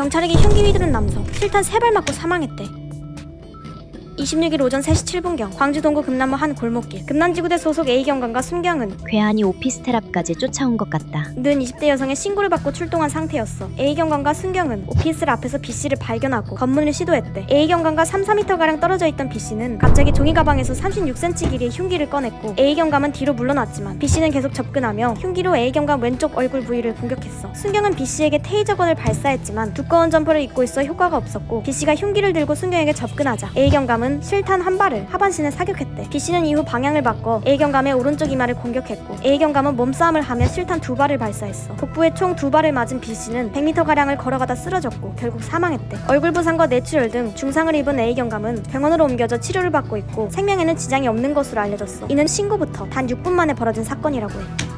경찰에게 흉기 휘두른 남성 실탄 3발 맞고 사망했대. 26일 오전 3시 7분경 광주 동구 금남로 한 골목길 금난지구대 소속 A 경관과 순경은 괴한이 오피스텔 앞까지 쫓아온 것 같다. 는 20대 여성의 신고를 받고 출동한 상태였어. A 경관과 순경은 오피스텔 앞에서 B 씨를 발견하고 검문을 시도했대. A 경관과 3, 4m 가량 떨어져 있던 B 씨는 갑자기 종이 가방에서 36cm 길이의 흉기를 꺼냈고 A 경감은 뒤로 물러났지만 B 씨는 계속 접근하며 흉기로 A 경감 왼쪽 얼굴 부위를 공격했어. 순경은 B 씨에게 테이저건을 발사했지만 두꺼운 점퍼를 입고 있어 효과가 없었고 B 씨가 흉기를 들고 순경에게 접근하자 A 경감 은 실탄 한 발을 하반신에 사격했대. B 씨는 이후 방향을 바꿔 A 경감의 오른쪽 이마를 공격했고 A 경감은 몸싸움을 하며 실탄 두 발을 발사했어. 복부에 총 두 발을 맞은 B 씨는 100m 가량을 걸어가다 쓰러졌고 결국 사망했대. 얼굴 부상과 뇌출혈 등 중상을 입은 A 경감은 병원으로 옮겨져 치료를 받고 있고 생명에는 지장이 없는 것으로 알려졌어. 이는 신고부터 단 6분 만에 벌어진 사건이라고 해.